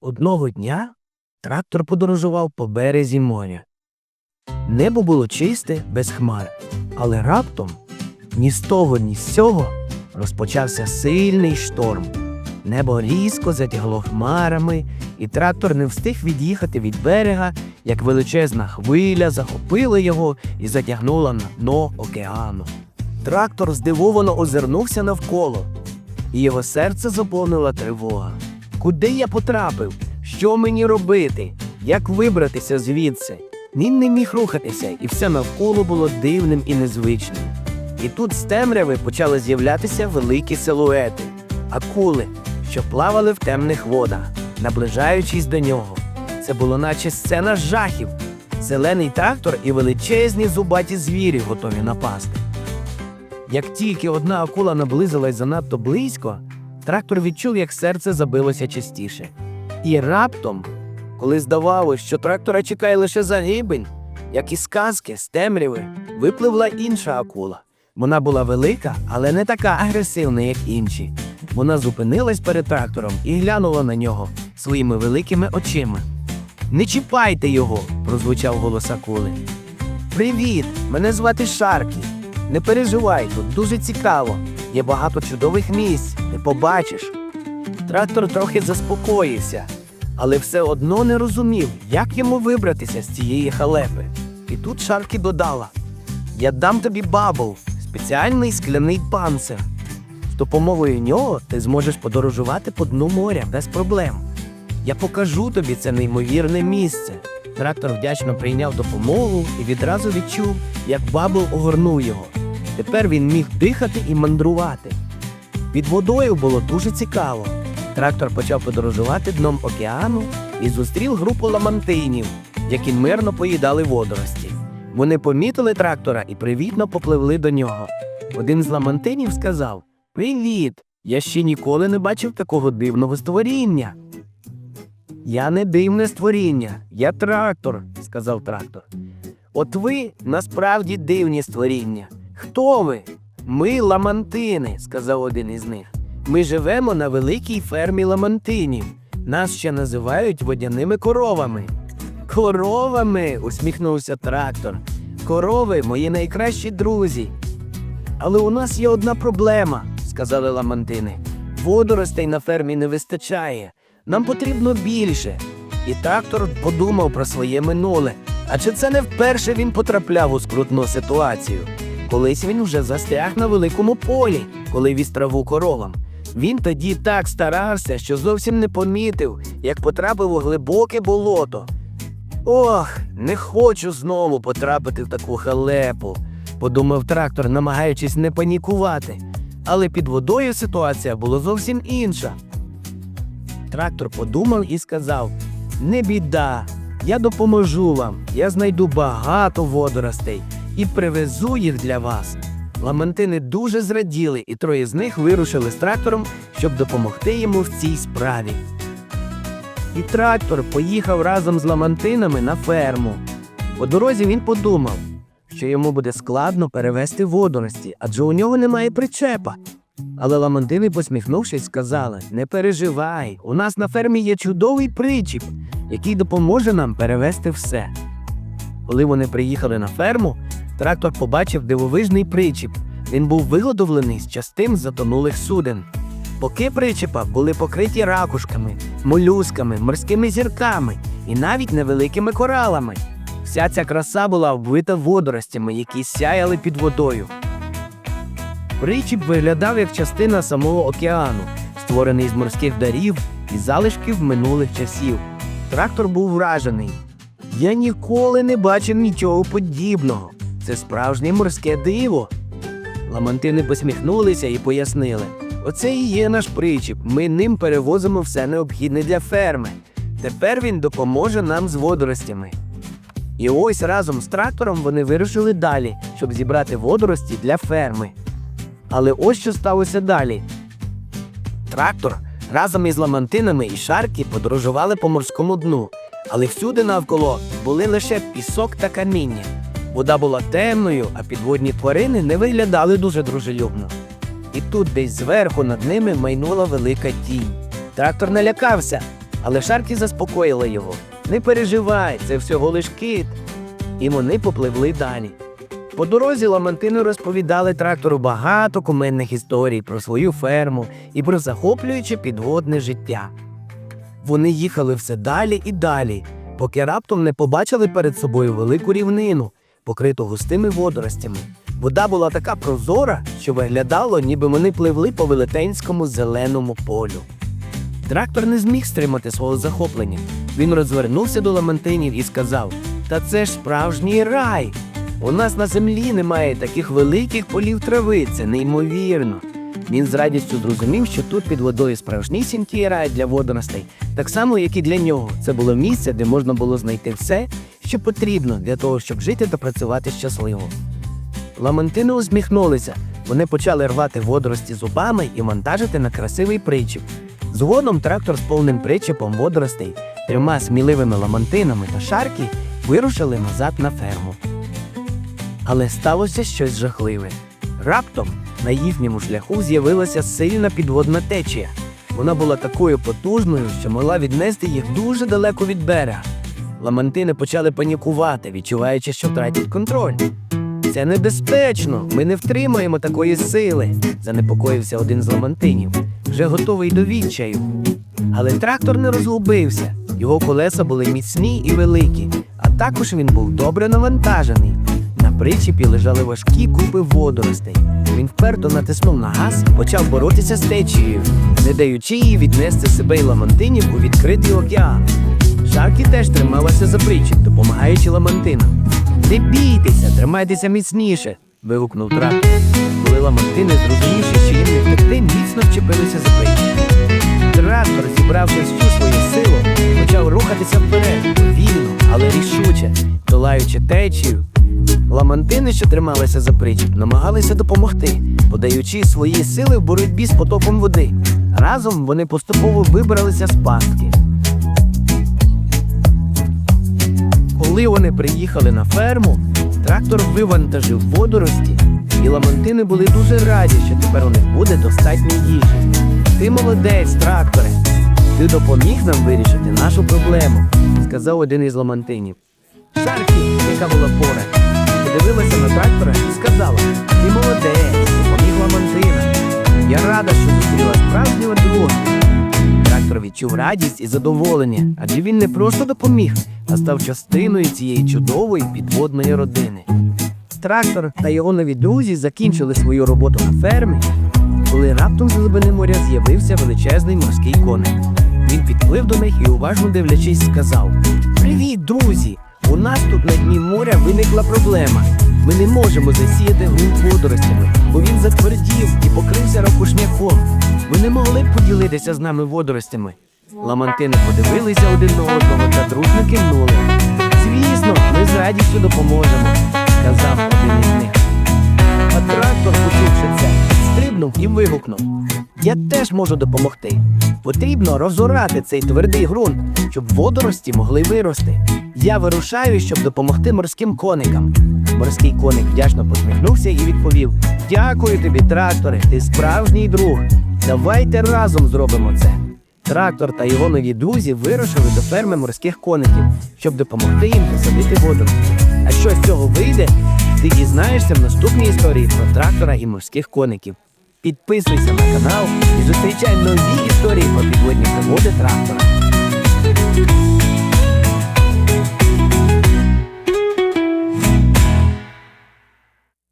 Одного дня трактор подорожував по березі моря. Небо було чисте, без хмар, але раптом ні з того, ні з цього розпочався сильний шторм. Небо різко затягло хмарами, і трактор не встиг від'їхати від берега, як величезна хвиля захопила його і затягнула на дно океану. Трактор здивовано озирнувся навколо, і його серце заповнила тривога. Куди я потрапив? Що мені робити? Як вибратися звідси? Він не міг рухатися, і все навколо було дивним і незвичним. І тут з темряви почали з'являтися великі силуети, акули, що плавали в темних водах, наближаючись до нього. Це було наче сцена жахів. Зелений трактор і величезні зубаті звірі готові напасти. Як тільки одна акула наблизилась занадто близько, трактор відчув, як серце забилося частіше. І раптом, коли здавалось, що трактора чекає лише загибель, як із сказки з темряви, випливла інша акула. Вона була велика, але не така агресивна, як інші. Вона зупинилась перед трактором і глянула на нього своїми великими очима. Не чіпайте його, прозвучав голос акули. Привіт! Мене звати Шаркі. Не переживай, тут дуже цікаво. Є багато чудових місць, ти побачиш. Трактор трохи заспокоївся, але все одно не розумів, як йому вибратися з цієї халепи. І тут Шаркі додала: Я дам тобі бабл, спеціальний скляний панцир. З допомогою нього ти зможеш подорожувати по дну моря без проблем. Я покажу тобі це неймовірне місце. Трактор вдячно прийняв допомогу і відразу відчув, як бабл огорнув його. Тепер він міг дихати і мандрувати. Під водою було дуже цікаво. Трактор почав подорожувати дном океану і зустрів групу ламантинів, які мирно поїдали водорості. Вони помітили трактора і привітно попливли до нього. Один з ламантинів сказав: Привіт! Я ще ніколи не бачив такого дивного створіння. Я не дивне створіння, я трактор, сказав трактор. От ви насправді дивні створіння. Хто ви? Ми ламантини, сказав один із них. Ми живемо на великій фермі ламантинів. Нас ще називають водяними коровами. Коровами. усміхнувся трактор. Корови мої найкращі друзі. Але у нас є одна проблема, сказали ламантини. Водоростей на фермі не вистачає. Нам потрібно більше. І трактор подумав про своє минуле. А чи це не вперше він потрапляв у скрутну ситуацію? Колись він вже застряг на великому полі, коли віз траву коровам. Він тоді так старався, що зовсім не помітив, як потрапив у глибоке болото. Ох, не хочу знову потрапити в таку халепу, подумав трактор, намагаючись не панікувати. Але під водою ситуація була зовсім інша. Трактор подумав і сказав: Не біда, я допоможу вам. Я знайду багато водоростей і привезу їх для вас. Ламантини дуже зраділи, і троє з них вирушили з трактором, щоб допомогти йому в цій справі. І трактор поїхав разом з ламантинами на ферму. По дорозі він подумав, що йому буде складно перевезти водорості, адже у нього немає причепа. Але ламантини, посміхнувшись, сказали: Не переживай, у нас на фермі є чудовий причіп, який допоможе нам перевезти все. Коли вони приїхали на ферму, трактор побачив дивовижний причіп. Він був виготовлений з частин затонулих суден. Боки причепа були покриті ракушками, молюсками, морськими зірками і навіть невеликими коралами. Вся ця краса була обвита водоростями, які сяяли під водою. Причіп виглядав як частина самого океану, створений з морських дарів і залишків минулих часів. Трактор був вражений. Я ніколи не бачив нічого подібного. Це справжнє морське диво. Ламантини посміхнулися і пояснили: оце і є наш причіп. Ми ним перевозимо все необхідне для ферми. Тепер він допоможе нам з водоростями. І ось разом з трактором вони вирушили далі, щоб зібрати водорості для ферми. Але ось що сталося далі. Трактор разом із ламантинами і шарки подорожували по морському дну, але всюди навколо були лише пісок та каміння. Вода була темною, а підводні тварини не виглядали дуже дружелюбно. І тут десь зверху над ними майнула велика тінь. Трактор налякався. Але Шаркі заспокоїла його. Не переживай, це всього лиш кит. І вони попливли далі. По дорозі ламантини розповідали трактору багато куменних історій про свою ферму і про захоплююче підводне життя. Вони їхали все далі і далі, поки раптом не побачили перед собою велику рівнину, покриту густими водоростями. Вода була така прозора, що виглядало, ніби вони пливли по велетенському зеленому полю. Трактор не зміг стримати свого захоплення. Він розвернувся до ламантинів і сказав: Та це ж справжній рай. У нас на землі немає таких великих полів трави, це неймовірно. Він з радістю зрозумів, що тут під водою справжнісінький рай для водоростей, так само, як і для нього. Це було місце, де можна було знайти все, що потрібно для того, щоб жити та працювати щасливо. Ламантини усміхнулися. Вони почали рвати водорості зубами і вантажити на красивий причіп. Згодом трактор з повним причепом водоростей, трьома сміливими ламантинами та шарки вирушили назад на ферму. Але сталося щось жахливе. Раптом на їхньому шляху з'явилася сильна підводна течія. Вона була такою потужною, що могла віднести їх дуже далеко від берега. Ламантини почали панікувати, відчуваючи, що втратять контроль. Це небезпечно, ми не втримаємо такої сили, занепокоївся один з ламантинів, вже готовий до відчаю. Але трактор не розгубився. Його колеса були міцні і великі, а також він був добре навантажений. На причіпі лежали важкі купи водоростей. Він вперто натиснув на газ і почав боротися з течією, не даючи їй віднести себе й ламантинів у відкритий океан. Шаркі теж трималася за причіп, допомагаючи ламантинам. Не бійтеся, тримайтеся міцніше. вигукнув трактор. Коли ламантини, зрозумівши, що їм не втекти, міцно вчепилися за причіп. Трактор, зібравши всю свою силу, почав рухатися вперед, повільно, але рішуче, долаючи течію. Ламантини, що трималися за причіп, намагалися допомогти, подаючи свої сили в боротьбі з потоком води. Разом вони поступово вибралися з пастки. Коли вони приїхали на ферму, трактор вивантажив водорості, і ламантини були дуже раді, що тепер у них буде достатньо їжі. Ти молодець, тракторе. Ти допоміг нам вирішити нашу проблему, сказав один із ламантинів. Шаркі, яка була поряд, подивилася на трактора і сказала: Ти молодець, допоміг ламантина. Я рада, що зустріла справжнього друга. Трактор відчув радість і задоволення, адже він не просто допоміг, а став частиною цієї чудової підводної родини. Трактор та його нові друзі закінчили свою роботу на фермі, коли раптом з глибини моря з'явився величезний морський коник. Він підплив до них і, уважно дивлячись, сказав: Привіт, друзі! У нас тут на дні моря виникла проблема. Ми не можемо засіяти ґрунт водоростями, бо він затвердів і покрився ракушняком. Ви не могли б поділитися з нами водоростями. Ламантини подивилися один на одного та дружно кивнули. Звісно, ми з радістю допоможемо, сказав один із них. А трактор, почувши це, стрибнув і вигукнув. Я теж можу допомогти. Потрібно розорати цей твердий ґрунт, щоб водорості могли вирости. Я вирушаю, щоб допомогти морським коникам. Морський коник вдячно посміхнувся і відповів: Дякую тобі, тракторе, ти справжній друг. Давайте разом зробимо це. Трактор та його нові друзі вирушили до ферми морських коників, щоб допомогти їм посадити воду. А що з цього вийде, ти дізнаєшся в наступній історії про трактора і морських коників. Підписуйся на канал і зустрічай нові історії про підводні пригоди трактора.